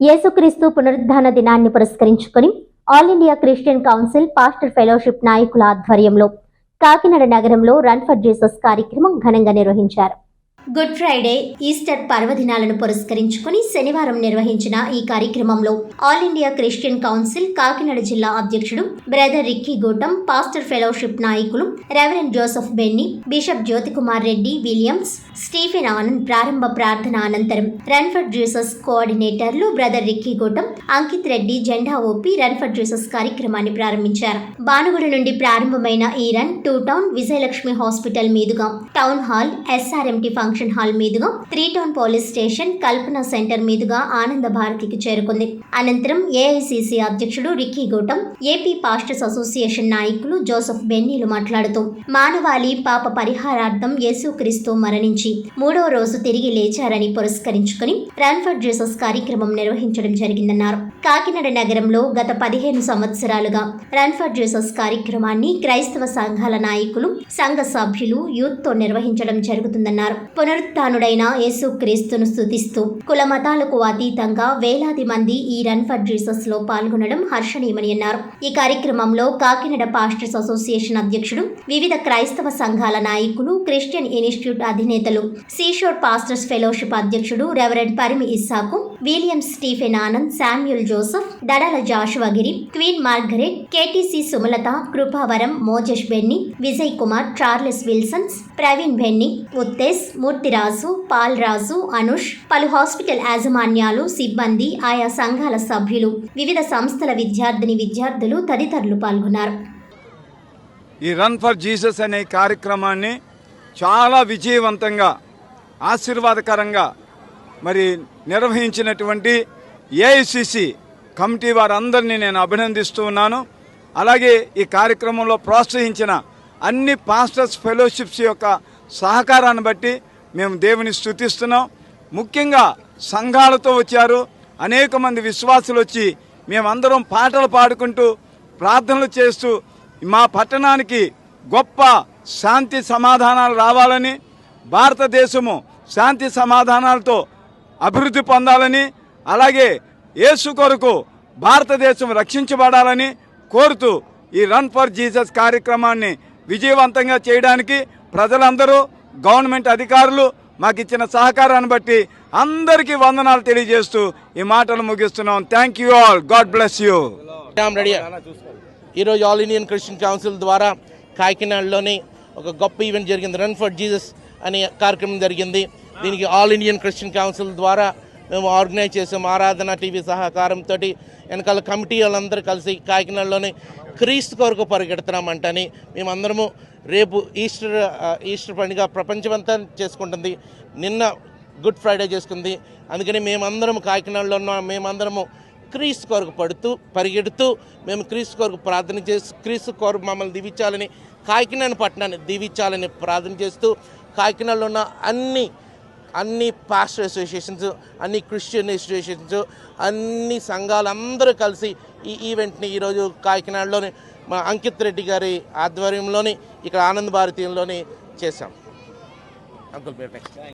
యేసుక్రీస్తు పునరుద్ధాన దినాన్ని పురస్కరించుకుని all India Christian council pastor fellowship నాయకుల ఆధ్వర్యంలో కాకినాడ నగరంలో రన్ ఫర్ జీసస్ కార్యక్రమం ఘనంగా నిర్వహించారు. గుడ్ ఫ్రైడే ఈస్టర్ పర్వదినాలను పురస్కరించుకుని శనివారం నిర్వహించిన ఈ కార్యక్రమంలో all India Christian council Kakinada జిల్లా అధ్యక్షుడు brother Ricky Gotam pastor fellowship నాయకులు reverend Joseph Benny bishop Jyothikumar Reddy Williams Stephen Anand ప్రారంభ ప్రార్థన అనంతరం రన్ఫర్ జ్యూసెస్ కోఆర్డినేటర్లు బ్రదర్ రిక్కీ గోటం అంకిత్ రెడ్డి జెండా ఓపి రన్ఫర్ జ్యూసెస్ కార్యక్రమాన్ని ప్రారంభించారు. భానుగుడి నుండి ప్రారంభమైన ఈ run to town Vijayalakshmi hospital మీదుగా town hall SRMT function hall మీదుగా three town police station Kalpana centre మీదుగా ఆనంద భారతికి చేరుకుంది. అనంతరం ఏఐసిసి అధ్యక్షుడు Ricky Gautam AP pastors association నాయకులు జోసెఫ్ బెన్నీలు మాట్లాడుతూ మానవాళి పాప పరిహారార్థం యేసుక్రీస్తు మరణించి మూడవ రోజు తిరిగి లేచారని పురస్కరించుకుని రన్ ఫర్ జీసస్ కార్యక్రమం నిర్వహించడం జరిగిందన్నారు. కాకినాడ నగరంలో గత పదిహేను సంవత్సరాలుగా రన్ ఫర్ జీసస్ కార్యక్రమాన్ని క్రైస్తవ సంఘాల నాయకులు సంఘ సభ్యులు యూత్తో నిర్వహించడం జరుగుతుందన్నారు. పునరుత్డైన యేసుక్రీస్తును స్థుతిస్తూ కుల మతాలకు అతీతంగా వేలాది మంది ఈ రన్ ఫర్ జీసస్లో పాల్గొనడం హర్షణీయమని అన్నారు. ఈ కార్యక్రమంలో కాకినాడ పాస్టర్స్ అసోసియేషన్ అధ్యక్షుడు వివిధ క్రైస్తవ సంఘాల నాయకులు క్రిస్టియన్ ఇన్స్టిట్యూట్ అధినేతలు సీషోర్ పాస్టర్స్ ఫెలోషిప్ అధ్యక్షుడు reverend Parimi Isaac William Stephen Anand Samuel Joseph Dadala Joshuagiri queen Margaret KTC Sumalatha Krupavaram Mojesh Benny Vijay Kumar Charles Wilsons Praveen Benny Uttej Murthiraju Paul Raju Anush పలు hospital యాజమాన్యాలు సిబ్బంది ఆయా సంఘాల సభ్యులు వివిధ సంస్థల విద్యార్థిని విద్యార్థులు తదితరులు పాల్గొన్నారు. ఈ రన్ ఫర్ జీసస్ అనే కార్యక్రమాన్ని చాలా విజయవంతంగా ఆశీర్వాదకరంగా మరి నిర్వహించినటువంటి ఏఐసిసి కమిటీ వారందరినీ నేను అభినందిస్తూ ఉన్నాను. అలాగే ఈ కార్యక్రమంలో ప్రోత్సహించిన అన్ని పాస్టర్స్ ఫెలోషిప్స్ యొక్క సహకారాన్ని బట్టి మేము దేవుని స్తుతిస్తున్నాం. ముఖ్యంగా సంఘాలతో వచ్చారు. అనేక మంది విశ్వాసులు వచ్చి మేమందరం పాటలు పాడుకుంటూ ప్రార్థనలు చేస్తూ మా పట్టణానికి గొప్ప శాంతి సమాధానాలు రావాలని భారతదేశము శాంతి సమాధానాలతో అభివృద్ధి పొందాలని అలాగే యేసు కొరకు భారతదేశం రక్షించబడాలని కోరుతూ ఈ రన్ ఫర్ జీసస్ కార్యక్రమాన్ని విజయవంతంగా చేయడానికి ప్రజలందరూ గవర్నమెంట్ అధికారులు మాకు ఇచ్చిన సహకారాన్ని బట్టి అందరికీ వందనాలు తెలియజేస్తూ ఈ మాటలు ముగిస్తున్నాం. Thank you all God bless you ready ఈరోజు ఆల్ ఇండియన్ క్రిస్టియన్ కౌన్సిల్ ద్వారా కాకినాడలోని ఒక గొప్ప ఈవెంట్ జరిగింది రన్ ఫర్ జీసస్ అనే కార్యక్రమం జరిగింది. దీనికి ఆల్ ఇండియన్ క్రిస్టియన్ కౌన్సిల్ ద్వారా మేము ఆర్గనైజ్ చేసాం. ఆరాధన టీవీ సహకారంతో వెనకాల కమిటీ వాళ్ళందరూ కలిసి కాకినాడలోని క్రీస్తు కొరకు పరిగెడుతున్నామంటని మేమందరము రేపు ఈస్టర్ ఈస్టర్ uh, పండుగ ప్రపంచమంతా చేసుకుంటుంది. నిన్న గుడ్ ఫ్రైడే చేసుకుంది. అందుకని మేమందరం కాకినాడలో ఉన్న మేమందరము క్రీస్తు కొరకు పడుతూ పరిగెడుతూ మేము క్రీస్తు కొరకు ప్రార్థన చేసి క్రీస్తు కొరకు మమ్మల్ని దీవించాలని కాకినాడ పట్టణాన్ని దీవించాలని ప్రార్థన చేస్తూ కాకినాడలో ఉన్న అన్ని అన్ని పాస్టర్ అసోసియేషన్స్ అన్ని క్రిస్టియన్ అసోసియేషన్స్ అన్ని సంఘాలందరూ కలిసి ఈ ఈవెంట్ని ఈరోజు కాకినాడలోని మా అంకిత్ రెడ్డి గారి ఆధ్వర్యంలోని ఇక్కడ ఆనంద్ భారతీయంలోని చేశాం. అంకుల్ పేరు నెక్స్ట్